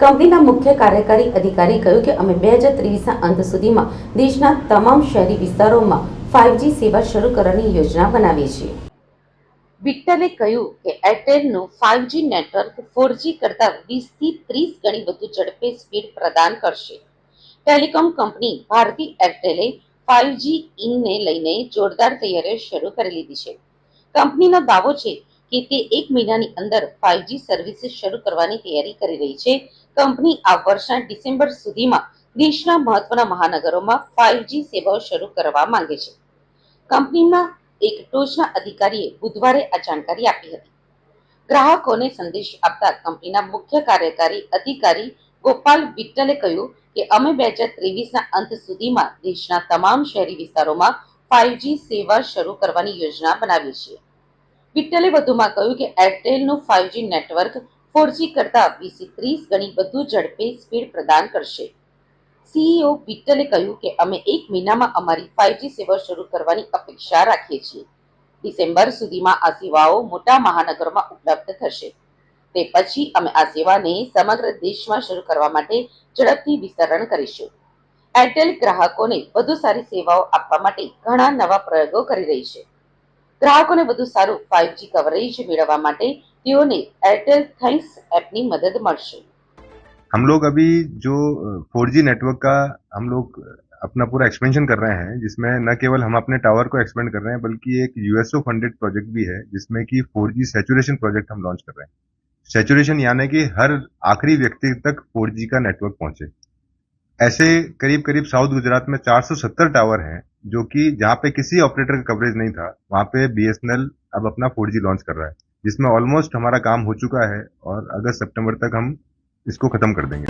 કંપનીના મુખ્ય કાર્યકારી અધિકારી કહ્યું કે અમે બે હજાર ત્રેવીસના અંત સુધીમાં દેશના તમામ શહેરી વિસ્તારોમાં ફાઇવજી સેવા શરૂ કરવાની યોજના બનાવી છે વિક્ટરે કહ્યું કે એરટેલનું ફાઇવજી નેટવર્ક ફોરજી કરતાં વીસથી ત્રીસ ગણી વધુ ઝડપે સ્પીડ પ્રદાન કરશે. ટેલિકોમ કંપની ભારતી એરટેલે ફાઇવજી ઇનને લઈને જોરદાર તૈયારીઓ શરૂ કરી લીધી છે. કંપનીનો દાવો છે કે તે એક મહિનાની અંદર ફાઇવજી સર્વિસીસ શરૂ કરવાની તૈયારી કરી રહી છે. કંપની આ વર્ષના ડિસેમ્બર સુધીમાં દેશના મહત્વના મહાનગરોમાં ફાઇવજી સેવાઓ શરૂ કરવા માંગે છે. કંપનીના એક ટોચના અધિકારીએ બુધવારે આ જાણકારી આપી હતી. ગ્રાહકોને સંદેશ આપતા કંપનીના મુખ્ય કાર્યકારી અધિકારી ગોપાલ વિઠ્ઠલે કહ્યું કે અમે બે હજાર ત્રેવીસના અંત સુધીમાં દેશના તમામ શહેરી વિસ્તારોમાં ફાઇવજી સેવા શરૂ કરવાની યોજના બનાવી છે વિઠ્ઠલે વધુમાં કહ્યું કે એરટેલનું ફાઇવજી નેટવર્ક ફોરજી કરતાં વીસથી ત્રીસ ગણી વધુ ઝડપે સ્પીડ પ્રદાન કરશે. સીઈઓ વિટ્ટલે કહ્યું કે અમે એક મહિનામાં અમારી ફાઇવજી સેવા શરૂ કરવાની અપેક્ષા રાખીએ છીએ. ડિસેમ્બર સુધીમાં આ સેવાઓ મોટા મહાનગરોમાં ઉપલબ્ધ થશે. તે પછી અમે આ સેવાને સમગ્ર દેશમાં શરૂ કરવા માટે ઝડપથી વિસ્તરણ કરીશું. એરટેલ ગ્રાહકોને વધુ સારી સેવાઓ આપવા માટે ઘણા નવા પ્રયોગો કરી રહી છે. ગ્રાહકોને વધુ સારું ફાઇવજી કવરેજ મેળવવા માટે તેઓને એરટેલ થેન્ક્સ એપની મદદ મળશે हम लोग अभी जो फोर जी नेटवर्क का हम लोग अपना पूरा एक्सपेंशन कर रहे हैं जिसमें न केवल हम अपने टावर को एक्सपेंड कर रहे हैं बल्कि एक यूएसओ फंडेड प्रोजेक्ट भी है जिसमें कि फोर जी सेचुरेशन प्रोजेक्ट हम लॉन्च कर रहे हैं सेचुरेशन यानी कि हर आखिरी व्यक्ति तक फोर जी का नेटवर्क पहुंचे ऐसे करीब करीब साउथ गुजरात में 470 टावर हैं जो कि जहां पे किसी ऑपरेटर का कवरेज नहीं था वहां पे बीएसएनएल अब अपना 4G लॉन्च कर रहा है जिसमें ऑलमोस्ट हमारा काम हो चुका है और अगस्त सितंबर तक हम इसको खत्म कर देंगे